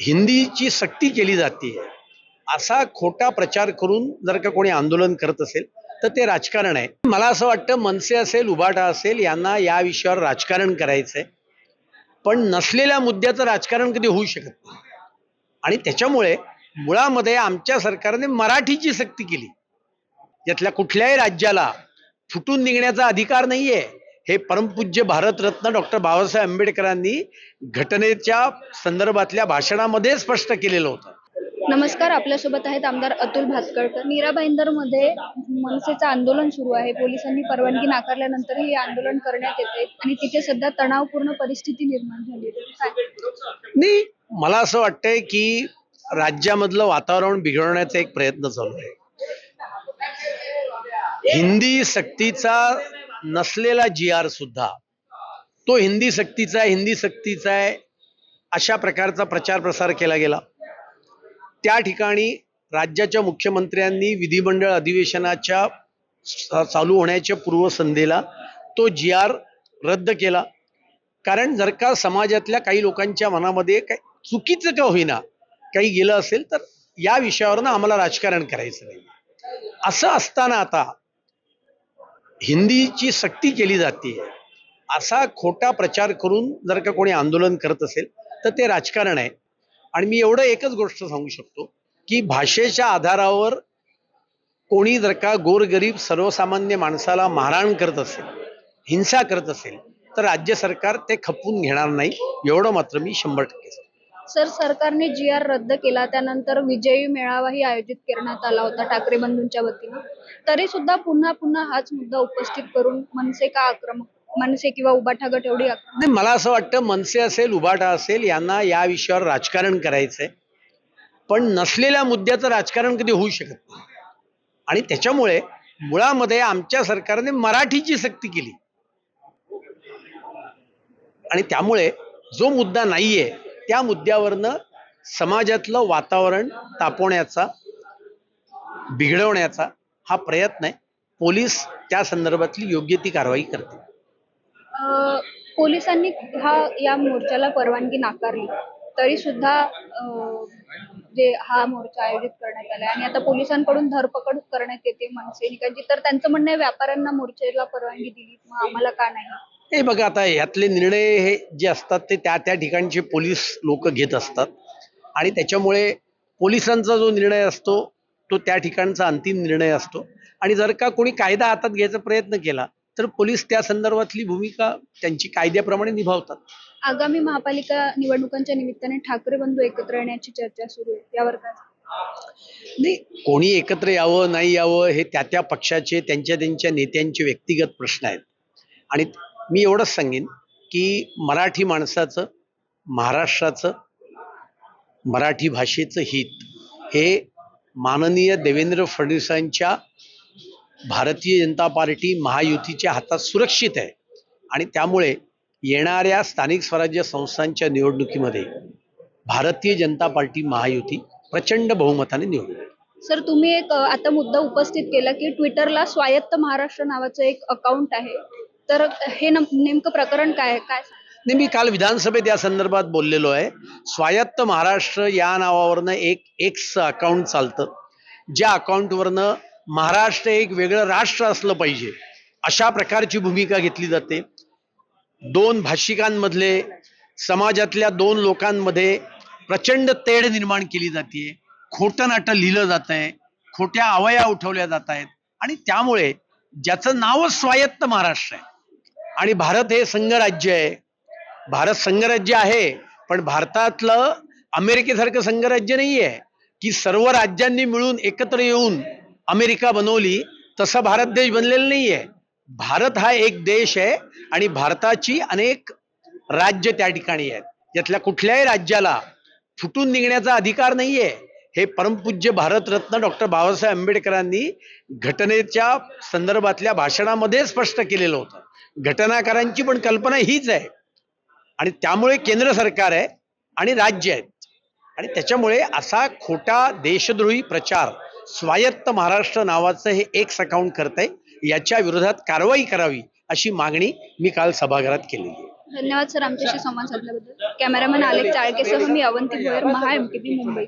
हिंदीची सक्ती केली जाते असा खोटा प्रचार करून जर का कोणी आंदोलन करत असेल तर ते राजकारण आहे. मला असं वाटतं मनसे असेल उबाटा असेल यांना या विषयावर राजकारण करायचंय. पण नसलेल्या मुद्द्याचं राजकारण कधी होऊ शकत नाही. आणि त्याच्यामुळे मुळामध्ये आमच्या सरकारने मराठीची सक्ती केली. यातल्या कुठल्याही राज्याला फुटून निघण्याचा अधिकार नाहीये. हे परमपूज्य भारतरत्न डॉक्टर बाबासाहेब आंबेडकरांनी घटनेच्या संदर्भातल्या भाषणामध्ये स्पष्ट केलेलं होतं. नमस्कार आपल्यासोबत आहेत आमदार अतुल भातकळकर नीरा भाईंदरमध्ये मनसेचं आंदोलन सुरू आहे. पोलिसांनी परवानगी नाकारल्यानंतर हे आंदोलन करण्यात येते आणि तिथे सध्या तणावपूर्ण परिस्थिती निर्माण झाली? नाही मला असं वाटतंय की राज्यामधलं वातावरण बिघडवण्याचा एक प्रयत्न चालू आहे. हिंदी सक्तीचा नसलेला जी आर सुद्धा तो हिंदी सक्तीचा आहे हिंदी सक्तीचा आहे अशा प्रकारचा प्रचार प्रसार केला गेला. त्या ठिकाणी राज्याच्या मुख्यमंत्र्यांनी विधिमंडळ अधिवेशनाच्या चालू होण्याच्या पूर्वसंध्येला तो जी आर रद्द केला. कारण जर का समाजातल्या काही लोकांच्या मनामध्ये काही चुकीचं का होईना काही गेलं असेल तर या विषयावरनं आम्हाला राजकारण करायचं नाही. असं असताना आता हिंदीची सक्ती केली जाते. असा खोटा प्रचार करून जर का कोणी आंदोलन करत असेल तर ते राजकारण आहे. आणि मी एवढं एकच गोष्ट सांगू शकतो की भाषेच्या आधारावर कोणी जर का गोरगरीब सर्वसामान्य माणसाला मारहाण करत असेल हिंसा करत असेल तर राज्य सरकार ते खपवून घेणार नाही. एवढं मात्र मी शंभर टक्के सर सरकारने जी आर रद्द केला. त्यानंतर विजयी मेळावाही आयोजित करण्यात आला होता ठाकरे बंधूंच्या वतीनं. तरी सुद्धा पुन्हा पुन्हा हाच मुद्दा उपस्थित करून मनसे का आक्रमक मनसे किंवा उबाठा गट एवढी नाही मला असं वाटतं मनसे असेल उबाठा असेल यांना या विषयावर राजकारण करायचंय. पण नसलेल्या मुद्द्याचं राजकारण कधी होऊ शकत नाही. आणि त्याच्यामुळे मुळामध्ये आमच्या सरकारने मराठीची सक्ती केली. आणि त्यामुळे जो मुद्दा नाहीये त्या मुद्द्यावरनं समाजातलं वातावरण तापवण्याचा बिघडवण्याचा हा प्रयत्न आहे. पोलीस त्या संदर्भातली योग्य ती कारवाई करते अं, पोलिसांनी हा या मोर्चाला परवानगी नाकारली. तरी सुद्धा अं, जे हा मोर्चा आयोजित करण्यात आला आणि आता पोलिसांकडून धरपकड करण्यात येते मनसैनिकांची तर त्यांचं म्हणणं आहे व्यापाऱ्यांना मोर्चाला परवानगी दिली मग आम्हाला का नाही. हे बघा आता यातले निर्णय हे जे असतात ते त्या त्या ठिकाणचे पोलीस लोक घेत असतात. आणि त्याच्यामुळे पोलिसांचा जो निर्णय असतो तो त्या ठिकाणचा अंतिम निर्णय असतो. आणि जर का कोणी कायदा हातात घ्यायचा प्रयत्न केला तर पोलीस त्या संदर्भातली भूमिका त्यांची कायद्याप्रमाणे निभावतात. आगामी महापालिका निवडणुकांच्या निमित्ताने ठाकरे बंधू एकत्र येण्याची चर्चा सुरू आहे. यावर काय? नाही कोणी एकत्र यावं नाही यावं हे त्या त्या पक्षाचे त्यांच्या त्यांच्या नेत्यांचे व्यक्तिगत प्रश्न आहेत. आणि मी एवढंच सांगेन की मराठी माणसाचं महाराष्ट्राचं मराठी भाषेचं हित हे माननीय देवेंद्र फडणवीसांच्या भारतीय जनता पार्टी महायुतीच्या हातात सुरक्षित आहे. आणि त्यामुळे येणाऱ्या स्थानिक स्वराज्य संस्थांच्या निवडणुकीमध्ये भारतीय जनता पार्टी महायुती प्रचंड बहुमताने निवडली सर तुम्ही एक आता मुद्दा उपस्थित केला की ट्विटरला स्वायत्त महाराष्ट्र नावाचं एक अकाउंट आहे. तर हे नेमकं प्रकरण काय आहे? काय नाही मी काल विधानसभेत या संदर्भात बोललेलो आहे. स्वायत्त महाराष्ट्र या नावावरनं एक एक्स अकाउंट चालतं. ज्या अकाउंटवरनं महाराष्ट्र एक वेगळं राष्ट्र असलं पाहिजे अशा प्रकारची भूमिका घेतली जाते. दोन भाषिकांमधले समाजातल्या दोन लोकांमध्ये प्रचंड तेढ निर्माण केली जाते. खोटं नाटं लिहिलं जात आहे खोट्या अवया उठवल्या जात आहेत. आणि त्यामुळे ज्याचं नावच स्वायत्त महाराष्ट्र आहे आणि भारत हे संघराज्य आहे. भारत संघराज्य आहे पण भारतातलं अमेरिकेसारखं संघराज्य नाही आहे की सर्व राज्यांनी मिळून एकत्र येऊन अमेरिका बनवली तसा भारत देश बनलेला नाही आहे भारत हा एक देश आहे आणि भारताची अनेक राज्य त्या ठिकाणी आहेत. यातल्या कुठल्याही राज्याला फुटून निघण्याचा अधिकार नाही आहे हे परमपूज्य भारतरत्न डॉक्टर बाबासाहेब आंबेडकरांनी घटनेच्या संदर्भातल्या भाषणामध्ये स्पष्ट केलेलं होतं. घटनाकारांची पण कल्पना हीच आहे. आणि त्यामुळे केंद्र सरकार आहे आणि राज्य आहेत. आणि त्याच्यामुळे असा खोटा देशद्रोही प्रचार स्वायत्त महाराष्ट्र नावाचं हे एक्स अकाउंट करत आहे याच्या विरोधात कारवाई करावी अशी मागणी मी काल सभागृहात केलेली आहे. धन्यवाद सर आमच्याशी संवाद साधल्याबद्दल. कॅमेरामॅन आलेख चाळकेसह मी अवंती भोयर महा एमटीपी मुंबई.